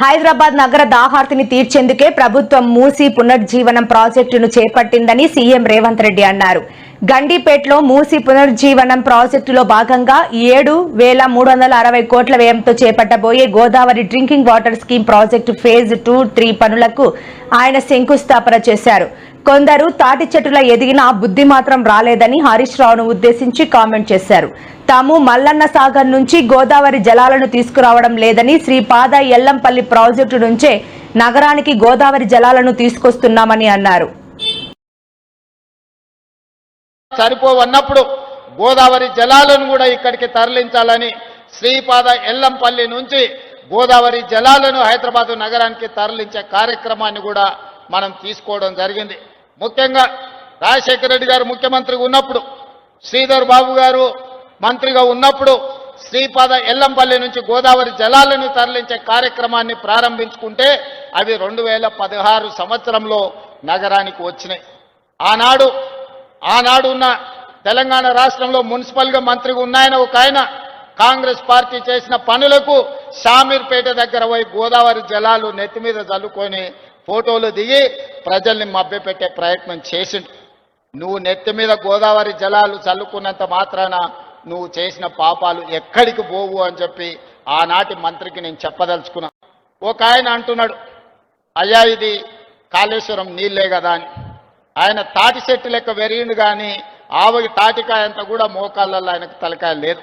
హైదరాబాద్ నగర దాహార్తిని తీర్చేందుకే ప్రభుత్వం మూసి పునర్జీవనం ప్రాజెక్టును చేపట్టిందని సీఎం రేవంత్ రెడ్డి అన్నారు. గండిపేటలో మూసి పునర్జీవనం ప్రాజెక్టులో భాగంగా ఏడు వేల మూడు వందల అరవై కోట్ల వ్యయంతో చేపట్టబోయే Godavari drinking water scheme project phase two three పనులకు ఆయన శంకుస్థాపన చేశారు. కొందరు తాటి చెట్టుల ఎదిగినా బుద్ధి మాత్రం రాలేదని హరీష్ రావును ఉద్దేశించి కామెంట్ చేశారు. తాము మల్లన్న సాగర్ నుంచి గోదావరి జలాలను తీసుకురావడం లేదని శ్రీపాద ఎల్లంపల్లి ప్రాజెక్టు నుంచే నగరానికి గోదావరి జలాలను తీసుకొస్తున్నామని అన్నారు. సరిపోవన్నప్పుడు గోదావరి జలాలను కూడా ఇక్కడికి తరలించాలని శ్రీపాద ఎల్లంపల్లి నుంచి గోదావరి జలాలను హైదరాబాదు నగరానికి తరలించే కార్యక్రమాన్ని కూడా మనం తీసుకోవడం జరిగింది. ముఖ్యంగా రాజశేఖర రెడ్డి గారు ముఖ్యమంత్రిగా ఉన్నప్పుడు శ్రీధర్ బాబు గారు మంత్రిగా ఉన్నప్పుడు శ్రీపాద ఎల్లంపల్లి నుంచి గోదావరి జలాలను తరలించే కార్యక్రమాన్ని ప్రారంభించుకుంటే అవి రెండు వేల పదహారు సంవత్సరంలో నగరానికి వచ్చినాయి. ఆనాడు ఆనాడు ఉన్న తెలంగాణ రాష్ట్రంలో మున్సిపల్గా మంత్రిగా ఉన్నాయన ఒక ఆయన. కాంగ్రెస్ పార్టీ చేసిన పనులకు షామీర్పేట దగ్గర పోయి గోదావరి జలాలు నెత్తి మీద చల్లుకొని ఫోటోలు దిగి ప్రజల్ని మభ్యపెట్టే ప్రయత్నం చేసిండు. నువ్వు నెత్తి మీద గోదావరి జలాలు చల్లుకున్నంత మాత్రాన నువ్వు చేసిన పాపాలు ఎక్కడికి పోవు అని చెప్పి ఆనాటి మంత్రికి నేను చెప్పదలుచుకున్నా. ఒక ఆయన అంటున్నాడు అయ్యా ఇది కాళేశ్వరం నీళ్ళే కదా అని. ఆయన తాటి చెట్టు లెక్క పెరిగిండు కానీ ఆవకి తాటికాయ అంతా కూడా మోకాళ్ళల్లో ఆయనకు తలకాయ లేదు.